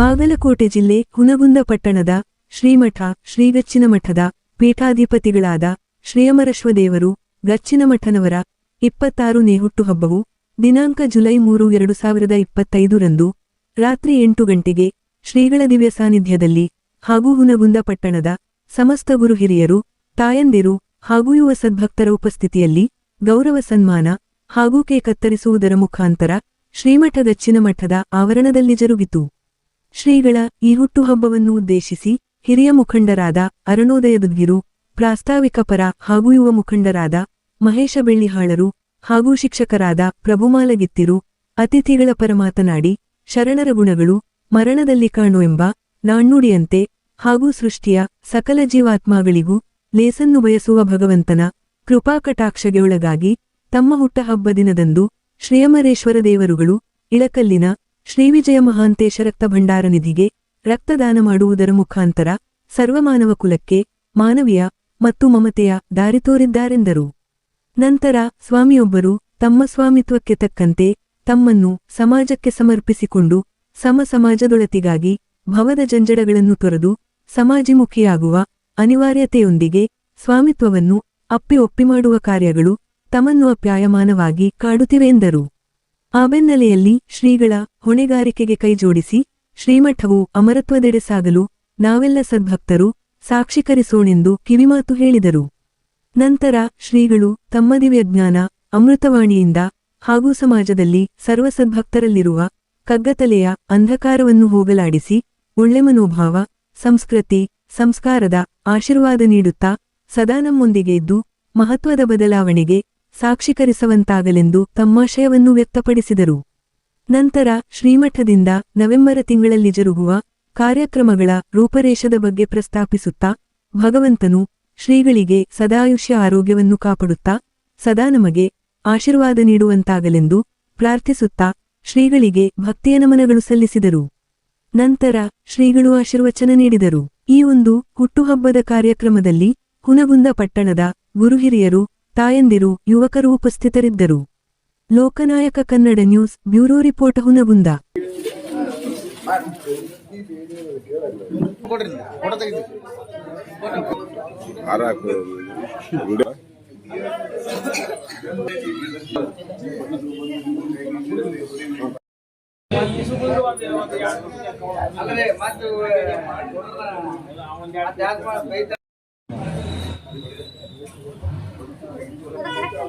ಬಾಗಲಕೋಟೆ ಜಿಲ್ಲೆ ಹುನಗುಂದ ಪಟ್ಟಣದ ಶ್ರೀಮಠ ಶ್ರೀಗಚ್ಚಿನಮಠದ ಪೀಠಾಧಿಪತಿಗಳಾದ ಶ್ರೀಯಮರಶ್ವದೇವರು, ಗಚ್ಚಿನಮಠನವರ ನೇಹುಟ್ಟು ಹಬ್ಬವು ದಿನಾಂಕ ಜುಲೈ ಮೂರು, ಎರಡು ಸಾವಿರದ ಇಪ್ಪತ್ತೈದರಂದು ರಾತ್ರಿ ಎಂಟು ಗಂಟೆಗೆ ಶ್ರೀಗಳ ದಿವ್ಯ ಸಾನ್ನಿಧ್ಯದಲ್ಲಿ ಹಾಗೂ ಹುನಗುಂದ ಪಟ್ಟಣದ ಸಮಸ್ತ ಗುರು ಹಿರಿಯರು, ತಾಯಂದಿರು ಹಾಗೂ ಯುವ ಸದ್ಭಕ್ತರ ಉಪಸ್ಥಿತಿಯಲ್ಲಿ ಗೌರವ ಸನ್ಮಾನ ಹಾಗೂ ಕೇ ಕತ್ತರಿಸುವುದರ ಮುಖಾಂತರ ಶ್ರೀಮಠ ಗಚ್ಚಿನ ಮಠದ ಆವರಣದಲ್ಲಿ ಜರುಗಿತು. ಶ್ರೀಗಳ ಈ ಹುಟ್ಟುಹಬ್ಬವನ್ನು ಉದ್ದೇಶಿಸಿ ಹಿರಿಯ ಮುಖಂಡರಾದ ಅರುಣೋದಯದುದ್ಗಿರು ಪ್ರಾಸ್ತಾವಿಕ ಪರ ಹಾಗೂ ಯುವ ಮುಖಂಡರಾದ ಮಹೇಶ ಬೆಳ್ಳಿಹಾಳರು ಹಾಗೂ ಶಿಕ್ಷಕರಾದ ಪ್ರಭುಮಾಲಗಿತ್ತಿರು, ಅತಿಥಿಗಳ ಪರ ಮಾತನಾಡಿ, ಶರಣರ ಗುಣಗಳು ಮರಣದಲ್ಲಿ ಕಾಣು ಎಂಬ ನಾಣ್ಣುಡಿಯಂತೆ ಹಾಗೂ ಸೃಷ್ಟಿಯ ಸಕಲ ಜೀವಾತ್ಮಗಳಿಗೂ ಲೇಸನ್ನು ಬಯಸುವ ಭಗವಂತನ ಕೃಪಾಕಟಾಕ್ಷಗೆ ಒಳಗಾಗಿ ತಮ್ಮ ಹುಟ್ಟಹಬ್ಬ ದಿನದಂದು ಶ್ರೀಯಮರೇಶ್ವರ ದೇವರುಗಳು ಇಳಕಲ್ಲಿನ ಶ್ರೀವಿಜಯ ಮಹಾಂತೇಶ ರಕ್ತ ಭಂಡಾರ ನಿಧಿಗೆ ರಕ್ತದಾನ ಮಾಡುವುದರ ಮುಖಾಂತರ ಸರ್ವಮಾನವ ಕುಲಕ್ಕೆ ಮಾನವೀಯ ಮತ್ತು ಮಮತೆಯ ದಾರಿ ತೋರಿದ್ದಾರೆಂದರು. ನಂತರ ಸ್ವಾಮಿಯೊಬ್ಬರು ತಮ್ಮ ಸ್ವಾಮಿತ್ವಕ್ಕೆ ತಕ್ಕಂತೆ ತಮ್ಮನ್ನು ಸಮಾಜಕ್ಕೆ ಸಮರ್ಪಿಸಿಕೊಂಡು ಸಮ ಸಮಾಜದೊಳತಿಗಾಗಿ ಭವದ ಜಂಜಡಗಳನ್ನು ತೊರೆದು ಸಮಾಜಿಮುಖಿಯಾಗುವ ಅನಿವಾರ್ಯತೆಯೊಂದಿಗೆ ಸ್ವಾಮಿತ್ವವನ್ನು ಅಪ್ಪಿ ಒಪ್ಪಿ ಮಾಡುವ ಕಾರ್ಯಗಳು ತಮ್ಮನ್ನು ಅಪ್ಯಾಯಮಾನವಾಗಿ ಕಾಡುತ್ತಿವೆ ಎಂದರು. ಆ ಬೆನ್ನೆಲೆಯಲ್ಲಿ ಶ್ರೀಗಳ ಹೊಣೆಗಾರಿಕೆಗೆ ಕೈಜೋಡಿಸಿ ಶ್ರೀಮಠವು ಅಮರತ್ವದೆಡೆ ಸಾಗಲು ನಾವೆಲ್ಲ ಸದ್ಭಕ್ತರು ಸಾಕ್ಷೀಕರಿಸೋಣೆಂದು ಕಿವಿಮಾತು ಹೇಳಿದರು. ನಂತರ ಶ್ರೀಗಳು ತಮ್ಮ ದಿವ್ಯಜ್ಞಾನ ಅಮೃತವಾಣಿಯಿಂದ ಹಾಗೂ ಸಮಾಜದಲ್ಲಿ ಸರ್ವಸದ್ಭಕ್ತರಲ್ಲಿರುವ ಕಗ್ಗತಲೆಯ ಅಂಧಕಾರವನ್ನು ಹೋಗಲಾಡಿಸಿ ಒಳ್ಳೆ ಮನೋಭಾವ, ಸಂಸ್ಕೃತಿ, ಸಂಸ್ಕಾರದ ಆಶೀರ್ವಾದ ನೀಡುತ್ತಾ ಸದಾ ನಮ್ಮೊಂದಿಗೆ ಇದ್ದು ಮಹತ್ವದ ಬದಲಾವಣೆಗೆ ಸಾಕ್ಷೀಕರಿಸುವಂತಾಗಲೆಂದು ತಮ್ಮಾಶಯವನ್ನು ವ್ಯಕ್ತಪಡಿಸಿದರು. ನಂತರ ಶ್ರೀಮಠದಿಂದ ನವೆಂಬರ ತಿಂಗಳಲ್ಲಿ ಜರುಗುವ ಕಾರ್ಯಕ್ರಮಗಳ ರೂಪರೇಷದ ಬಗ್ಗೆ ಪ್ರಸ್ತಾಪಿಸುತ್ತಾ, ಭಗವಂತನು ಶ್ರೀಗಳಿಗೆ ಸದಾಯುಷ್ಯ ಆರೋಗ್ಯವನ್ನು ಕಾಪಾಡುತ್ತಾ, ಸದಾ ನಮಗೆ ಆಶೀರ್ವಾದ ನೀಡುವಂತಾಗಲೆಂದು ಪ್ರಾರ್ಥಿಸುತ್ತಾ ಶ್ರೀಗಳಿಗೆ ಭಕ್ತಿಯ ನಮನಗಳು ಸಲ್ಲಿಸಿದರು. ನಂತರ ಶ್ರೀಗಳು ಆಶೀರ್ವಚನ ನೀಡಿದರು. ಈ ಒಂದು ಹುಟ್ಟುಹಬ್ಬದ ಕಾರ್ಯಕ್ರಮದಲ್ಲಿ ಹುನಗುಂದ ಪಟ್ಟಣದ ಗುರುಹಿರಿಯರು ತಾಯಂದಿರು ಯುವಕರು ಉಪಸ್ಥಿತರಿದ್ದರು Lokanayaka Kannada news bureau report Hungund ಮತ್ತೆ ಯಾಕ್ ಮಾಡ್- ಬೈತ- ಹಾ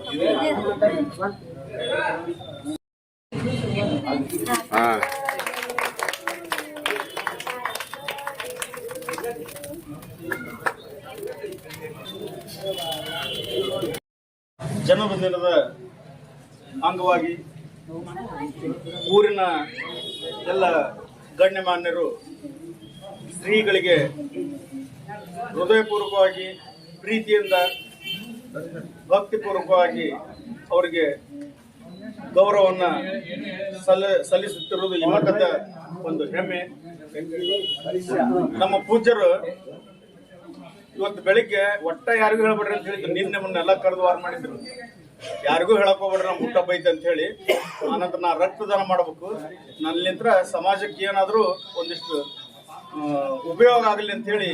ಜನ್ಮದಿನದ ಅಂಗವಾಗಿ ಊರಿನ ಎಲ್ಲ ಗಣ್ಯಮಾನ್ಯರು ಸ್ತ್ರೀಗಳಿಗೆ ಹೃದಯಪೂರ್ವಕವಾಗಿ ಪ್ರೀತಿಯಿಂದ ಭಕ್ತಿಪೂರ್ವಕವಾಗಿ ಅವರಿಗೆ ಗೌರವವನ್ನು ಸಲ್ಲ, ಸಲ್ಲಿಸುತ್ತಿರುವುದು ಈ ಮಠದ ಒಂದು ಹೆಮ್ಮೆ. ನಮ್ಮ ಪೂಜ್ಯರು ಇವತ್ತು ಬೆಳಿಗ್ಗೆ ಒಟ್ಟ ಯಾರಿಗೂ ಹೇಳ್ಬೇಡ್ರಿ ಅಂತ ಹೇಳಿದ್ರು. ನಿನ್ನೆ ಮೊನ್ನೆ ಎಲ್ಲ ಕರೆದು ವಾರ ಮಾಡಿದ್ರು. ಯಾರಿಗೂ ಹೇಳಕ್ ಹೋಗ್ಬೇಡ್ರಿ ನಮ್ಮ ಹುಟ್ಟ ಬೈತೆ ಅಂತ ಹೇಳಿ. ಆನಂತರ ನಾ ರಕ್ತದಾನ ಮಾಡಬೇಕು. ನನ್ನಿಂತ್ರ ಸಮಾಜಕ್ಕೆ ಏನಾದರೂ ಒಂದಿಷ್ಟು ಉಪಯೋಗ ಆಗಲಿ ಅಂತ ಹೇಳಿ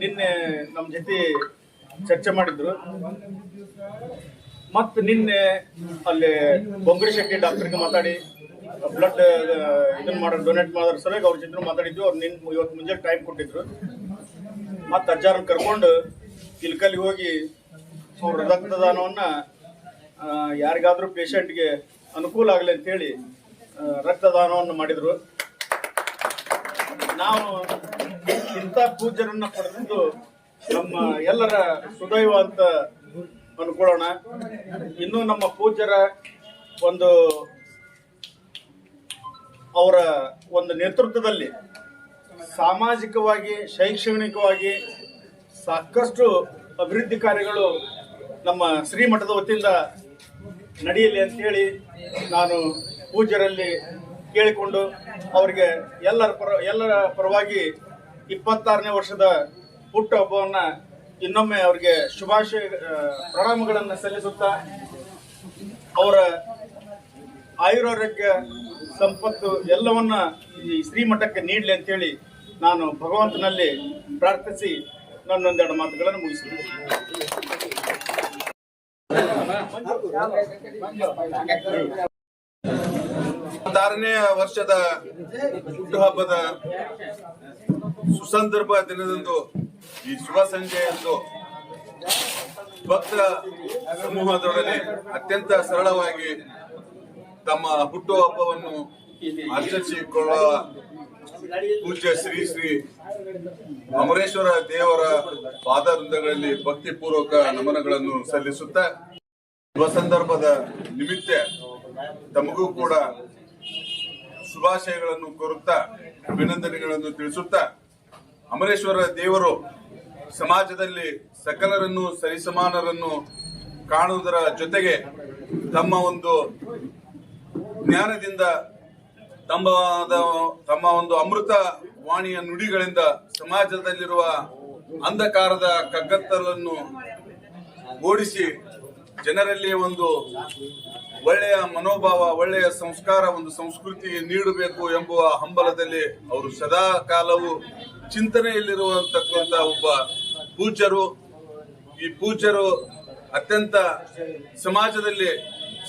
ನಿನ್ನೆ ನಮ್ಮ ಜೊತೆ ಚರ್ಚೆ ಮಾಡಿದ್ರು. ಮತ್ತೆ ನಿನ್ನೆ ಅಲ್ಲಿ ಬೊಂಗಡಿ ಶೆಟ್ಟಿ ಡಾಕ್ಟರ್ಗೆ ಮಾತಾಡಿ ಬ್ಲಡ್ ಇದನ್ನ ಮಾಡೋ ಡೊನೇಟ್ ಮಾಡೋದ್ರ ಸಲುವಾಗಿ ಅವ್ರ ಜೊತೆ ಮಾತಾಡಿದ್ವಿ ಅವ್ರು ನಿನ್ ಇವತ್ತು ಮುಂಜಾನೆ ಟೈಮ್ ಕೊಟ್ಟಿದ್ರು. ಮತ್ತೆ ಅಜ್ಜಾರನ್ನ ಕರ್ಕೊಂಡು ಇಲ್ಕಲ್ಲಿ ಹೋಗಿ ಅವ್ರ ರಕ್ತದಾನವನ್ನ ಯಾರಿಗಾದ್ರೂ ಪೇಷಂಟ್ಗೆ ಅನುಕೂಲ ಆಗಲಿ ಅಂತೇಳಿ ರಕ್ತದಾನವನ್ನು ಮಾಡಿದ್ರು. ನಾವು ಇಂಥ ಪೂಜರನ್ನು ಪಡೆದಿದ್ದು ನಮ್ಮ ಎಲ್ಲರ ಸುದೈವ ಅಂತ ಅನ್ಕೊಳ್ಳೋಣ. ಇನ್ನು ನಮ್ಮ ಪೂಜ್ಯರ ಒಂದು ಅವರ ಒಂದು ನೇತೃತ್ವದಲ್ಲಿ ಸಾಮಾಜಿಕವಾಗಿ, ಶೈಕ್ಷಣಿಕವಾಗಿ ಸಾಕಷ್ಟು ಅಭಿವೃದ್ಧಿ ಕಾರ್ಯಗಳು ನಮ್ಮ ಶ್ರೀಮಠದ ವತಿಯಿಂದ ನಡೆಯಲಿ ಅಂತೇಳಿ ನಾನು ಪೂಜ್ಯರಲ್ಲಿ ಕೇಳಿಕೊಂಡು ಅವರಿಗೆ ಎಲ್ಲರ ಪರ, ಎಲ್ಲರ ಪರವಾಗಿ ಇಪ್ಪತ್ತಾರನೇ ವರ್ಷದ ಹುಟ್ಟುಹಬ್ಬವನ್ನು ಇನ್ನೊಮ್ಮೆ ಅವರಿಗೆ ಶುಭಾಶಯ ಪ್ರಣಾಮಗಳನ್ನ ಸಲ್ಲಿಸುತ್ತಾ ಅವರ ಆಯುರಾರೋಗ್ಯ ಸಂಪತ್ತು ಎಲ್ಲವನ್ನ ಈ ಶ್ರೀಮಠಕ್ಕೆ ನೀಡಲಿ ಅಂತೇಳಿ ನಾನು ಭಗವಂತನಲ್ಲಿ ಪ್ರಾರ್ಥಿಸಿ ನನ್ನೊಂದೆರಡು ಮಾತುಗಳನ್ನು ಮುಗಿಸಿದೆ ಆರನೇ ವರ್ಷದ ಹುಟ್ಟುಹಬ್ಬದ ಸುಸಂದರ್ಭ ದಿನದಂದು ಈ ಶುಭ ಸಂಜೆಯಂದು ಭಕ್ತ ಸಮೂಹದೊಡನೆ ಅತ್ಯಂತ ಸರಳವಾಗಿ ತಮ್ಮ ಹುಟ್ಟುಹಬ್ಬವನ್ನು ಆಚರಿಸಿಕೊಳ್ಳುವ ಪೂಜ್ಯ ಶ್ರೀ ಶ್ರೀ ಅಮರೇಶ್ವರ ದೇವರ ಪಾದವೃಂದಗಳಲ್ಲಿ ಭಕ್ತಿಪೂರ್ವಕ ನಮನಗಳನ್ನು ಸಲ್ಲಿಸುತ್ತ ಶುಭ ಸಂದರ್ಭದ ನಿಮಿತ್ತ ತಮಗೂ ಕೂಡ ಶುಭಾಶಯಗಳನ್ನು ಕೋರುತ್ತಾ, ಅಭಿನಂದನೆಗಳನ್ನು ತಿಳಿಸುತ್ತಾ, ಅಮರೇಶ್ವರ ದೇವರು ಸಮಾಜದಲ್ಲಿ ಸಕಲರನ್ನು ಸರಿಸಮಾನರನ್ನು ಕಾಣುವುದರ ಜೊತೆಗೆ ತಮ್ಮ ಒಂದು ಜ್ಞಾನದಿಂದ, ತಮ್ಮ ತಮ್ಮ ಒಂದು ಅಮೃತ ವಾಣಿಯ ನುಡಿಗಳಿಂದ ಸಮಾಜದಲ್ಲಿರುವ ಅಂಧಕಾರದ ಕಗ್ಗತ್ತಲನ್ನು ಓಡಿಸಿ ಜನರಲ್ಲಿ ಒಂದು ಒಳ್ಳೆಯ ಮನೋಭಾವ, ಒಳ್ಳೆಯ ಸಂಸ್ಕಾರ, ಒಂದು ಸಂಸ್ಕೃತಿ ನೀಡಬೇಕು ಎಂಬುವ ಹಂಬಲದಲ್ಲಿ ಅವರು ಸದಾ ಕಾಲವು ಚಿಂತನೆಯಲ್ಲಿರುವಂತಕ್ಕಂಥ ಒಬ್ಬ ಪೂಜ್ಯರು, ಈ ಪೂಜ್ಯರು ಅತ್ಯಂತ ಸಮಾಜದಲ್ಲಿ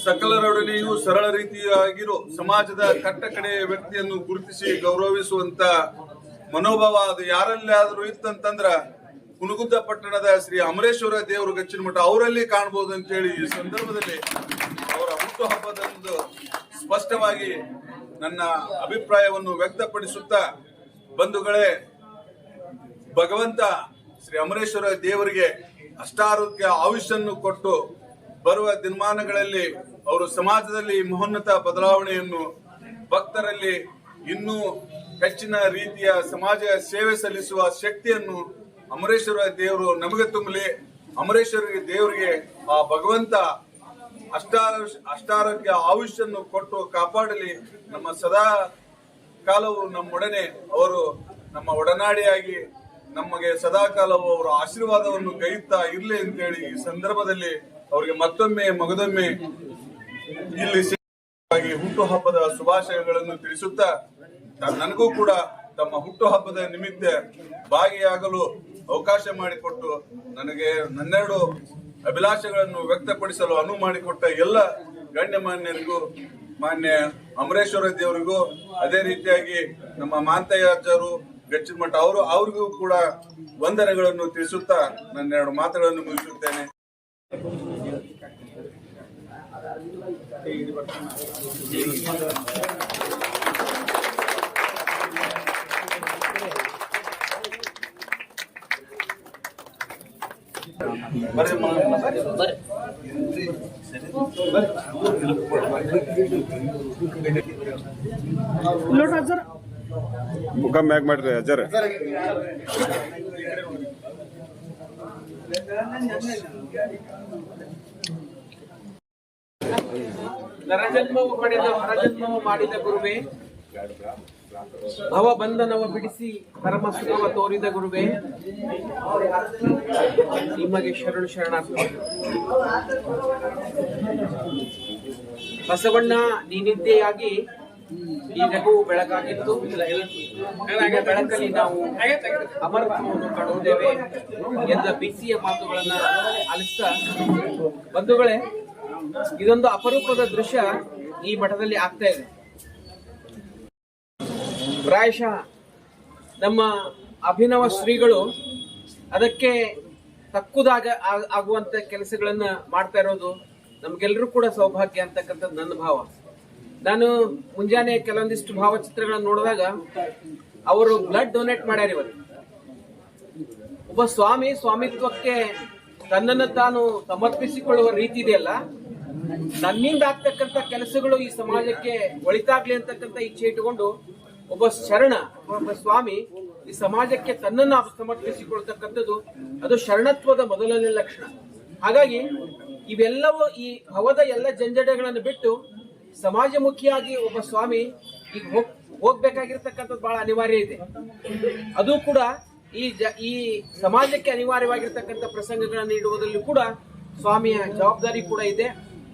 ಸಕಲರೊಡನೆಯೂ ಸರಳ ರೀತಿಯಾಗಿರೋ ಸಮಾಜದ ಕಟ್ಟ ಕಡೆಯ ವ್ಯಕ್ತಿಯನ್ನು ಗುರುತಿಸಿ ಗೌರವಿಸುವಂತ ಮನೋಭಾವ ಅದು ಯಾರಲ್ಲಿ ಆದರೂ ಇತ್ತಂತಂದ್ರ ಕುಣಗುದ್ದ ಪಟ್ಟಣದ ಶ್ರೀ ಅಮರೇಶ್ವರ ದೇವರು ಗಚ್ಚಿನ ಮಠ ಅವರಲ್ಲಿ ಕಾಣಬಹುದು ಅಂತ ಹೇಳಿ ಈ ಸಂದರ್ಭದಲ್ಲಿ ಅವರ ಹುಟ್ಟುಹಬ್ಬದಂದು ಸ್ಪಷ್ಟವಾಗಿ ನನ್ನ ಅಭಿಪ್ರಾಯವನ್ನು ವ್ಯಕ್ತಪಡಿಸುತ್ತಾ ಬಂಧುಗಳೇ, ಭಗವಂತ ಶ್ರೀ ಅಮರೇಶ್ವರ ದೇವರಿಗೆ ಅಷ್ಟಾರೋಗ್ಯ ಆಯುಷನ್ನು ಕೊಟ್ಟು ಬರುವ ದಿನಮಾನಗಳಲ್ಲಿ ಅವರು ಸಮಾಜದಲ್ಲಿ ಮಹೋನ್ನತ ಬದಲಾವಣೆಯನ್ನು ಭಕ್ತರಲ್ಲಿ ಇನ್ನೂ ಹೆಚ್ಚಿನ ರೀತಿಯ ಸಮಾಜ ಸೇವೆ ಸಲ್ಲಿಸುವ ಶಕ್ತಿಯನ್ನು ಅಮರೇಶ್ವರ ದೇವರು ನಮಗೆ ತುಂಬಲಿ. ಅಮರೇಶ್ವರ ದೇವರಿಗೆ ಆ ಭಗವಂತ ಅಷ್ಟಾರ ಅಷ್ಟಾರೋಗ್ಯ ಆಯುಷನ್ನು ಕೊಟ್ಟು ಕಾಪಾಡಲಿ. ನಮ್ಮ ಸದಾ ಕಾಲವು ನಮ್ಮೊಡನೆ. ಅವರು ನಮ್ಮ ಒಡನಾಡಿಯಾಗಿ ನಮಗೆ ಸದಾಕಾಲವು ಅವರ ಆಶೀರ್ವಾದವನ್ನು ಗೈಯುತ್ತಾ ಇರ್ಲಿ ಅಂತೇಳಿ ಈ ಸಂದರ್ಭದಲ್ಲಿ ಅವರಿಗೆ ಮತ್ತೊಮ್ಮೆ ಮಗದೊಮ್ಮೆ ಇಲ್ಲಿ ಹುಟ್ಟು ಹುಟ್ಟುಹಬ್ಬದ ಶುಭಾಶಯಗಳನ್ನು ತಿಳಿಸುತ್ತಾ ನನಗೂ ಕೂಡ ತಮ್ಮ ಹುಟ್ಟುಹಬ್ಬದ ನಿಮಿತ್ತ ಭಾಗಿಯಾಗಲು ಅವಕಾಶ ಮಾಡಿಕೊಟ್ಟು ನನಗೆ ನನ್ನೆರಡು ಅಭಿಲಾಷೆಗಳನ್ನು ವ್ಯಕ್ತಪಡಿಸಲು ಅನುವು ಮಾಡಿಕೊಟ್ಟ ಎಲ್ಲ ಗಣ್ಯಮಾನ್ಯರಿಗೂ ಮಾನ್ಯ ಅಮರೇಶ್ವರ ದೇವರಿಗೂ, ಅದೇ ರೀತಿಯಾಗಿ ನಮ್ಮ ಮಾಂತಯ್ಯಾಚಾರು ಗಚ್ಚಿನ ಮಠ ಅವರು ಅವ್ರಿಗೂ ಕೂಡ ವಂದನೆಗಳನ್ನು ತಿಳಿಸುತ್ತಾ ನನ್ನ ಎರಡು ಮಾತುಗಳನ್ನು ಮುಗಿಸುತ್ತೇನೆ. ಮುಖ ಮ್ಯಾಕ್ ಮಾಡ್ರಿ ಅಜ್ಜರ ನರಜನ್ಮವು ಪಡೆದ ಹರಜನ್ಮವು ಮಾಡಿದ ಗುರುವೇ ಭವ ಬಂಧನವ ಬಿಡಿಸಿ ಪರಮ ಸುಖವ ತೋರಿದ ಗುರುವೇ, ನಿಮಗೆ ಶರಣು ಶರಣಾರ್ಥ. ಬಸವಣ್ಣ, ನೀನಿದ್ದೆಯಾಗಿ ಈ ನಗು ಬೆಳಕಾಗಿತ್ತು ಬೆಳಕಲ್ಲಿ ನಾವು ಅಮರತ್ವವನ್ನು ಕಾಣುತ್ತೇವೆ ಎಂದ ಬಿಸಿಯ ಮಾತುಗಳನ್ನ ಆಲಿಸ್ತಾ ಬಂಧುಗಳೇ, ಇದೊಂದು ಅಪರೂಪದ ದೃಶ್ಯ ಈ ಮಠದಲ್ಲಿ ಆಗ್ತಾ ಇದೆ. ಪ್ರಾಯಶಃ ನಮ್ಮ ಅಭಿನವ ಶ್ರೀಗಳು ಅದಕ್ಕೆ ತಕ್ಕುದಾಗ ಆಗುವಂತ ಕೆಲಸಗಳನ್ನ ಮಾಡ್ತಾ ಇರೋದು ನಮ್ಗೆಲ್ರೂ ಕೂಡ ಸೌಭಾಗ್ಯ ಅಂತಕ್ಕಂಥದ್ದು ನನ್ನ ಭಾವ. ನಾನು ಮುಂಜಾನೆ ಕೆಲವೊಂದಿಷ್ಟು ಭಾವಚಿತ್ರಗಳನ್ನ ನೋಡಿದಾಗ ಅವರು ಬ್ಲಡ್ ಡೊನೇಟ್ ಮಾಡ್ಯಾರ ಇವರು. ಒಬ್ಬ ಸ್ವಾಮಿ ಸ್ವಾಮಿತ್ವಕ್ಕೆ ತನ್ನನ್ನು ತಾನು ಸಮರ್ಪಿಸಿಕೊಳ್ಳುವ ರೀತಿ ಇದೆಯಲ್ಲ, ನನ್ನಿಂದ ಆಗ್ತಕ್ಕಂಥ ಕೆಲಸಗಳು ಈ ಸಮಾಜಕ್ಕೆ ಒಳಿತಾಗ್ಲಿ ಅಂತಕ್ಕಂಥ ಇಚ್ಛೆ ಇಟ್ಟುಕೊಂಡು ಒಬ್ಬ ಶರಣ, ಒಬ್ಬ ಸ್ವಾಮಿ ಈ ಸಮಾಜಕ್ಕೆ ತನ್ನನ್ನು ಸಮರ್ಪಿಸಿಕೊಳ್ತಕ್ಕಂಥದ್ದು, ಅದು ಶರಣತ್ವದ ಮೊದಲನೇ ಲಕ್ಷಣ. ಹಾಗಾಗಿ ಇವೆಲ್ಲವೂ ಈ ಭವದ ಎಲ್ಲ ಜಂಜಡಗಳನ್ನು ಬಿಟ್ಟು ಸಮಾಜಮುಖಿಯಾಗಿ ಒಬ್ಬ ಸ್ವಾಮಿ ಈಗ ಹೋಗ್, ಹೋಗ್ಬೇಕಾಗಿರ್ತಕ್ಕಂಥದ್ದು ಬಹಳ ಅನಿವಾರ್ಯ ಇದೆ. ಅದು ಕೂಡ ಈ ಜ, ಈ ಸಮಾಜಕ್ಕೆ ಅನಿವಾರ್ಯವಾಗಿರ್ತಕ್ಕಂಥ ಪ್ರಸಂಗಗಳನ್ನು ನೀಡುವುದರಲ್ಲಿ ಕೂಡ ಸ್ವಾಮಿಯ ಜವಾಬ್ದಾರಿ ಕೂಡ ಇದೆ.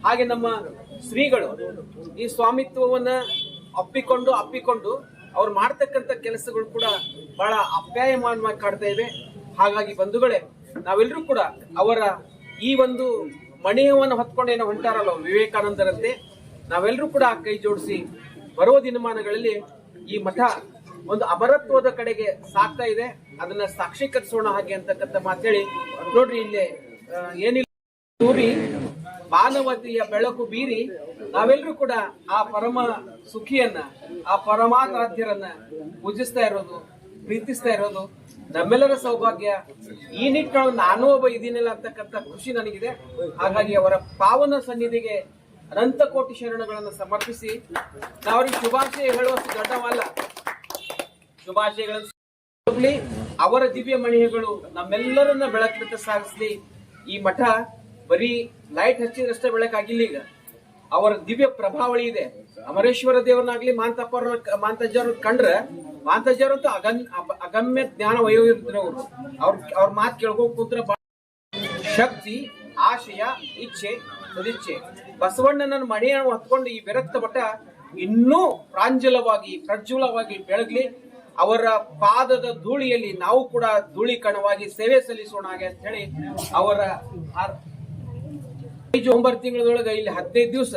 ಹಾಗೆ ನಮ್ಮ ಶ್ರೀಗಳು ಈ ಸ್ವಾಮಿತ್ವವನ್ನ ಅಪ್ಪಿಕೊಂಡು ಅಪ್ಪಿಕೊಂಡು ಅವ್ರು ಮಾಡ್ತಕ್ಕಂಥ ಕೆಲಸಗಳು ಕೂಡ ಬಹಳ ಅಪ್ಯಾಯಮಾನವಾಗಿ ಕಾಡ್ತಾ ಇವೆ ಹಾಗಾಗಿ ಬಂಧುಗಳೇ ನಾವೆಲ್ಲರೂ ಕೂಡ ಅವರ ಈ ಒಂದು ಮಣಿಯವನ್ನು ಹೊತ್ಕೊಂಡು ಏನೋ ಹೊಂಟಾರಲ್ಲ ವಿವೇಕಾನಂದರಂತೆ ನಾವೆಲ್ಲರೂ ಕೂಡ ಕೈ ಜೋಡಿಸಿ ಬರೋ ದಿನಮಾನಗಳಲ್ಲಿ ಈ ಮಠ ಒಂದು ಅಮರತ್ವದ ಕಡೆಗೆ ಸಾಕ್ತಾ ಇದೆ. ಅದನ್ನ ಸಾಕ್ಷೀಕರಿಸೋಣ ಹಾಗೆ ಅಂತಕ್ಕಂಥ ಮಾತೇಳಿ. ನೋಡ್ರಿ ಇಲ್ಲಿ ಏನಿಲ್ಲ. ಮಾನವತೆಯ ಬೆಳಕು ಬೀರಿ ನಾವೆಲ್ಲರೂ ಕೂಡ ಆ ಪರಮ ಸುಖಿಯನ್ನ, ಆ ಪರಮಾರಾಧ್ಯರನ್ನ ಪೂಜಿಸ್ತಾ ಇರೋದು, ಪ್ರೀತಿಸ್ತಾ ಇರೋದು ನಮ್ಮೆಲ್ಲರ ಸೌಭಾಗ್ಯ. ಈ ನಿಟ್ಟಿನೊಳಗೆ ನಾನು ಒಬ್ಬ ಇದೀನಲ್ಲ ಅಂತಕ್ಕಂಥ ಖುಷಿ ನನಗಿದೆ. ಹಾಗಾಗಿ ಅವರ ಪಾವನ ಸನ್ನಿಧಿಗೆ ಅನಂತ ಕೋಟಿ ಶರಣಗಳನ್ನು ಸಮರ್ಪಿಸಿ ನಾವರಿಗೆ ಶುಭಾಶಯ ಹೇಳುವಷ್ಟು ದೊಡ್ಡವಲ್ಲ. ಶುಭಾಶಯಗಳನ್ನು ಅವರ ದಿವ್ಯ ಮಣಿಗಳು ನಮ್ಮೆಲ್ಲರನ್ನ ಬೆಳಕಿನಂತೆ ಸಾಗಿಸ್ಲಿ. ಈ ಮಠ ಬರೀ ಲೈಟ್ ಹಚ್ಚಿದ್ರಷ್ಟೇ ಬೆಳಕಾಗಿಲ್ಲ ಈಗ. ಅವರ ದಿವ್ಯ ಪ್ರಭಾವಳಿ ಇದೆ. ಅಮರೇಶ್ವರ ದೇವರನ್ನಾಗ್ಲಿ ಮಾಂತಪ್ಪರ ಮಾಂತಜ್ಜವ್ರ ಕಂಡ್ರೆ ಮಾಂತಜ್ಜವ್ರಂತೂ ಅಗನ್ ಅಗಮ್ಯ ಜ್ಞಾನ ವಯೋವೃದ್ಧರು ಅವರು. ಅವ್ರ ಅವ್ರ ಮಾತು ಕೇಳ್ಕೊಂಡ್ ಕೂತ್ರೆ ಶಕ್ತಿ, ಆಶಯ, ಇಚ್ಛೆ ಸದಿಚ್ಛೆ ಬಸವಣ್ಣನ ಮಣಿಯನ್ನು ಹೊತ್ಕೊಂಡು ಈ ವಿರಕ್ತ ಮಠ ಇನ್ನೂ ಪ್ರಾಂಜಲವಾಗಿ, ಪ್ರಜ್ವಲವಾಗಿ ಬೆಳಗ್ಲಿ. ಅವರ ಪಾದದ ಧೂಳಿಯಲ್ಲಿ ನಾವು ಕೂಡ ಧೂಳಿ ಕಣವಾಗಿ ಸೇವೆ ಸಲ್ಲಿಸೋಣ ಅಂತ ಹೇಳಿ ಅವರ ಒಂಬತ್ತು ತಿಂಗಳೊಳಗೆ ಇಲ್ಲಿ ಹದಿನೈದು ದಿವಸ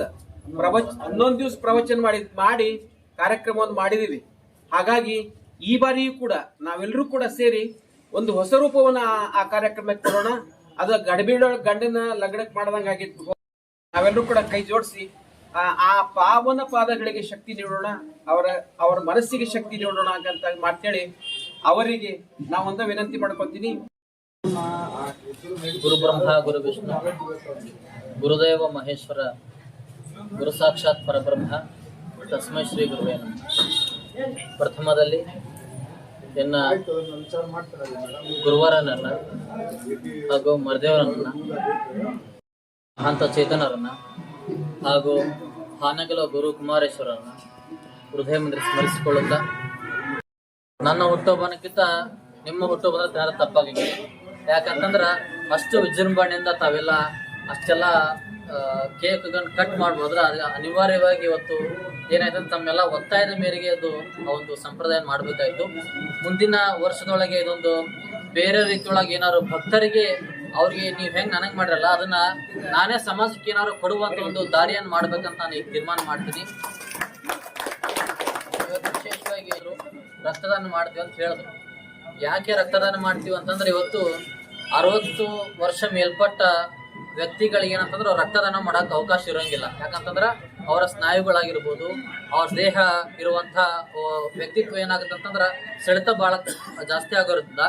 ಪ್ರವಚ, ಹನ್ನೊಂದು ದಿವಸ ಪ್ರವಚನ ಮಾಡಿ ಮಾಡಿ ಕಾರ್ಯಕ್ರಮವನ್ನು ಮಾಡಿದೀವಿ. ಹಾಗಾಗಿ ಈ ಬಾರಿಯೂ ಕೂಡ ನಾವೆಲ್ಲರೂ ಕೂಡ ಸೇರಿ ಒಂದು ಹೊಸ ರೂಪವನ್ನ ಆ- ಕಾರ್ಯಕ್ರಮಕ್ಕೆ ಕೊಡೋಣ. ಅದು ಗಡಬಿಡೊಳಗೆ ಗಂಡನ ಲಗ್ನಕ್ಕೆ ಮಾಡ್ದಂಗ ಆಗಿತ್ತು ನಾವೆಲ್ಲರೂ ಕೂಡ ಕೈ ಜೋಡಿಸಿ, ಆ ಪಾವನ ಪಾದಗಳಿಗೆ ಶಕ್ತಿ ನೀಡೋಣ, ಅವರ ಅವರ ಮನಸ್ಸಿಗೆ ಶಕ್ತಿ ನೀಡೋಣ ಅಂತ ಮಾತೇಳಿ ಅವರಿಗೆ ನಾವೊಂದು ವಿನಂತಿ ಮಾಡ್ಕೊತೀನಿ ಗುರು ಬ್ರಹ್ಮ, ಗುರು ವಿಷ್ಣು, ಗುರುದೇವ ಮಹೇಶ್ವರ, ಗುರು ಸಾಕ್ಷಾತ್ ಪರಬ್ರಹ್ಮ, ತಸ್ಮೈ ಶ್ರೀ ಗುರುವೇನ ಪ್ರಥಮದಲ್ಲಿ ಎನ್ನ ಗುರುವರನನ್ನ ಹಾಗೂ ಮರದೇವರನ್ನ ಮಹಾಂತ ಚೇತನರನ್ನ ಹಾಗೂ ಹಾನಗಲ ಗುರು ಕುಮಾರೇಶ್ವರರನ್ನ ಹೃದಯ ಮಂದಿರ ಸ್ಮರಿಸಿಕೊಳ್ಳುತ್ತಾ ನನ್ನ ಹುಟ್ಟುಹಬ್ಬನಕ್ಕಿಂತ ನಿಮ್ಮ ಹುಟ್ಟುಹಬ್ಬದ ಯಾರು ತಪ್ಪಾಗಿದೆ. ಯಾಕಂತಂದ್ರ ಅಷ್ಟು ವಿಜೃಂಭಣೆಯಿಂದ ತಾವೆಲ್ಲ ಅಷ್ಟೆಲ್ಲ ಕೇಕ್ ಕಟ್ ಮಾಡ್ಬೋದ್ರ ಅನಿವಾರ್ಯವಾಗಿ ಇವತ್ತು ಏನಾಯ್ತು ತಮ್ಮೆಲ್ಲ ಒತ್ತಾಯದ ಮೇರೆಗೆ ಅದು ಒಂದು ಸಂಪ್ರದಾಯ ಮಾಡಬೇಕಾಯ್ತು. ಮುಂದಿನ ವರ್ಷದೊಳಗೆ ಇದೊಂದು ಬೇರೆ ರೀತಿಯೊಳಗೆ ಏನಾದ್ರು ಭಕ್ತರಿಗೆ ಅವ್ರಿಗೆ ನೀವು ಹೆಂಗ್ ನನಗ್ ಮಾಡ್ರಲ್ಲ, ಅದನ್ನ ನಾನೇ ಸಮಾಜಕ್ಕೆ ಏನಾದ್ರು ಕೊಡುವಂತ ಒಂದು ದಾರಿಯನ್ನು ಮಾಡ್ಬೇಕಂತ ನಾನು ಈಗ ತೀರ್ಮಾನ ಮಾಡ್ತೀನಿ. ವಿಶೇಷವಾಗಿ ಅವರು ರಕ್ತದಾನ ಮಾಡ್ತೀವಿ ಅಂತ ಹೇಳಿದ್ರು. ಯಾಕೆ ರಕ್ತದಾನ ಮಾಡ್ತೀವಿ ಅಂತಂದ್ರೆ ಇವತ್ತು ಅರವತ್ತು ವರ್ಷ ಮೇಲ್ಪಟ್ಟ ವ್ಯಕ್ತಿಗಳಿಗೆ ಏನಂತಂದ್ರೆ ರಕ್ತದಾನ ಮಾಡಕ್ ಅವಕಾಶ ಇರೋಂಗಿಲ್ಲ. ಯಾಕಂತಂದ್ರ ಅವರ ಸ್ನಾಯುಗಳಾಗಿರ್ಬೋದು, ಅವ್ರ ದೇಹ ಇರುವಂತ ವ್ಯಕ್ತಿತ್ವ ಏನಾಗುತ್ತೆ ಅಂತಂದ್ರೆ ಸೆಳೆತ ಬಹಳ ಜಾಸ್ತಿ ಆಗಿರೋದ್ರಿಂದ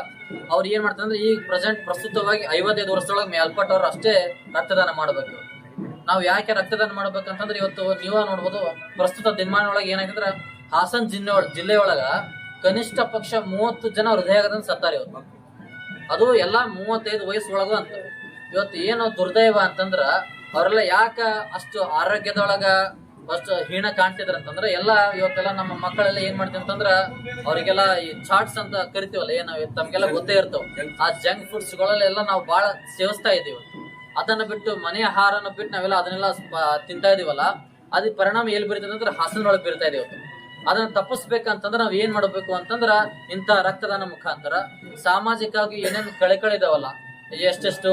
ಅವ್ರು ಏನ್ ಮಾಡ್ತಾರೆ ಅಂದ್ರೆ ಈಗ ಪ್ರೆಸೆಂಟ್ ಪ್ರಸ್ತುತವಾಗಿ ಐವತ್ತೈದು ವರ್ಷದೊಳಗೆ ಮೇಲ್ಪಟ್ಟವ್ರು ಅಷ್ಟೇ ರಕ್ತದಾನ ಮಾಡಬೇಕು. ನಾವು ಯಾಕೆ ರಕ್ತದಾನ ಮಾಡ್ಬೇಕಂತಂದ್ರೆ ಇವತ್ತು ನೀವ ನೋಡ್ಬೋದು, ಪ್ರಸ್ತುತ ದಿನಮಾನೊಳಗೆ ಏನಾಗಿದ್ರೆ ಹಾಸನ್ ಜಿಲ್ಲೆ ಜಿಲ್ಲೆಯೊಳಗ ಕನಿಷ್ಠ ಪಕ್ಷ ಮೂವತ್ತು ಜನ ಹೃದಯಾಘಾತದಿಂದ ಸತ್ತಾರೆ ಇವತ್ತು. ಅದು ಎಲ್ಲಾ ಮೂವತ್ತೈದು ವಯಸ್ಸೊಳಗು ಅಂತ. ಇವತ್ತು ಏನು ದುರ್ದೈವ ಅಂತಂದ್ರ ಅವರೆಲ್ಲ ಯಾಕ ಅಷ್ಟು ಆರೋಗ್ಯದೊಳಗ ಅಷ್ಟು ಹೀನ ಕಾಣ್ತಿದ್ರ ಅಂತಂದ್ರೆ ಎಲ್ಲ ಇವತ್ತೆಲ್ಲ ನಮ್ಮ ಮಕ್ಕಳೆಲ್ಲ ಏನ್ ಮಾಡ್ತೀವಿ ಅಂತಂದ್ರ ಅವರಿಗೆಲ್ಲ ಈ ಚಾಟ್ಸ್ ಅಂತ ಕರಿತೀವಲ್ಲ, ಏನು ತಮ್ಗೆಲ್ಲ ಗೊತ್ತೇ ಇರ್ತಾವ. ಆ ಜಂಕ್ ಫುಡ್ಸ್ ಗಳಲ್ಲೆಲ್ಲ ನಾವು ಬಹಳ ಸೇವಿಸ್ತಾ ಇದೀವಿ ಅದನ್ನ ಬಿಟ್ಟು ಮನೆ ಆಹಾರನ ಬಿಟ್ಟು ನಾವೆಲ್ಲ ಅದನ್ನೆಲ್ಲ ತಿಂತಾ ಇದೀವಲ್ಲ ಅದ್ರ ಪರಿಣಾಮ ಎಲ್ಲಿ ಬೀರ್ತದೆ ಅಂದ್ರೆ ಹಾಸನೊಳಗೆ ಬೀರ್ತಾ ಇದೀವಿ ಅದನ್ನ ತಪ್ಪಿಸ್ಬೇಕಂತಂದ್ರೆ ನಾವ್ ಏನ್ ಮಾಡ್ಬೇಕು ಅಂತಂದ್ರ ಇಂಥ ರಕ್ತದಾನ ಮುಖಾಂತರ ಸಾಮಾಜಿಕವಾಗಿ ಏನೇನು ಕಳೆಕಳಿದಾವಲ್ಲ, ಎಷ್ಟೆಷ್ಟು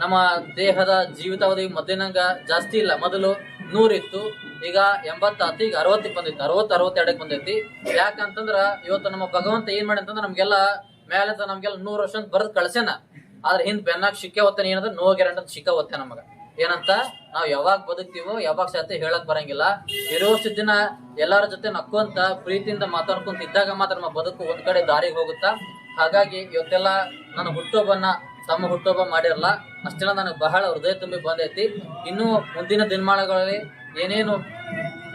ನಮ್ಮ ದೇಹದ ಜೀವಿತಾವಧಿ ಮೊದಲಿನಂಗ ಜಾಸ್ತಿ ಇಲ್ಲ. ಮೊದಲು ನೂರಿತ್ತು ಈಗ ಎಂಬತ್ತಾತು ಈಗ ಅರವತ್ತಕ್ಕೆ ಬಂದೈತಿ. ಅರವತ್ತು ಅರವತ್ತೆರಡಕ್ಕೆ ಬಂದೈತಿ. ಯಾಕಂತಂದ್ರ ಇವತ್ತು ನಮ್ಮ ಭಗವಂತ ಏನ್ ಮಾಡಿ ಅಂತಂದ್ರ ನಮ್ಗೆಲ್ಲ ಮೇಲೆ ನಮ್ಗೆಲ್ಲ ನೂರು ವರ್ಷ ಅಂತ ಬರೆದು ಕಳ್ಸ್ಯಾನ. ಆದ್ರೆ ಹಿಂದ್ ಬೆನ್ನಾಗ ಶಿಕ್ಕೆ ಓದ್ತಾನೆ ಏನಂದ್ರೆ ನೋ ಗ್ಯಾರಂಟಿ ಅಂತ ಶಿಕ್ಕ ಹೊತ್ತೆ ನಮಗ. ಏನಂತ ನಾವ್ ಯಾವಾಗ ಬದುಕ್ತೀವೋ, ಯಾವಾಗ ಸತ್ಯ ಹೇಳಕ್ ಬರಂಗಿಲ್ಲ. ಇರುವಷ್ಟು ದಿನ ಎಲ್ಲಾರ ಜೊತೆ ನಕ್ಕೊಂತ, ಪ್ರೀತಿಯಿಂದ ಮಾತಾಡ್ಕೊಂತ ಇದ್ದಾಗ ಮಾತ್ರ ನಮ್ಮ ಬದುಕು ಒಂದ್ ಕಡೆ ದಾರಿಗೆ ಹೋಗುತ್ತಾ. ಹಾಗಾಗಿ ಇವತ್ತೆಲ್ಲ ನನ್ನ ಹುಟ್ಟೋಬನ್ನ ತಮ್ಮ ಹುಟ್ಟುಹಬ್ಬ ಮಾಡಿರಲ್ಲ ಅಷ್ಟೆಲ್ಲ ನನಗೆ ಬಹಳ ಹೃದಯ ತುಂಬಿ ಬಂದೈತಿ. ಇನ್ನೂ ಮುಂದಿನ ದಿನಮಾನಗಳಲ್ಲಿ ಏನೇನು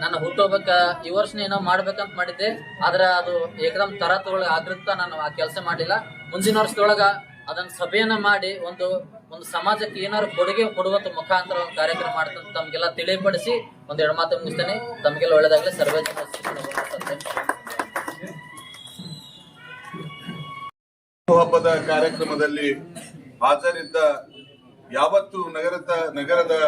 ನನ್ನ ಹುಟ್ಟೋಬೇಕ ಈ ವರ್ಷ ಏನೋ ಮಾಡ್ಬೇಕಂತ ಮಾಡಿದ್ದೆ, ಆದ್ರೆ ಅದು ಏಕದಮ್ ತರ ತಗೊಳ್ಳಿ ಆದ್ರಿಂದ ನಾನು ಆ ಕೆಲಸ ಮಾಡಿಲ್ಲ. ಮುಂದಿನ ವರ್ಷದೊಳಗ ಅದನ್ನ ಸಭೆಯನ್ನ ಮಾಡಿ ಒಂದು ಒಂದು ಸಮಾಜಕ್ಕೆ ಏನಾದ್ರು ಕೊಡುಗೆ ಕೊಡುವಂತ ಮುಖಾಂತರ ಒಂದು ಕಾರ್ಯಕ್ರಮ ಮಾಡ್ತಂತ ತಮ್ಗೆಲ್ಲ ತಿಳಿಪಡಿಸಿ ಒಂದ್ ಎರಡು ಮಾತು ಮುಗಿಸ್ತೇನೆ. ತಮ್ಗೆಲ್ಲ ಒಳ್ಳೇದಾಗ್ಲಿ. ಸರ್ವೇ. ಹಬ್ಬದ ಕಾರ್ಯಕ್ರಮದಲ್ಲಿ ಹಾಜರಿದ್ದ ಯಾವತ್ತು ನಗರದ ನಗರದ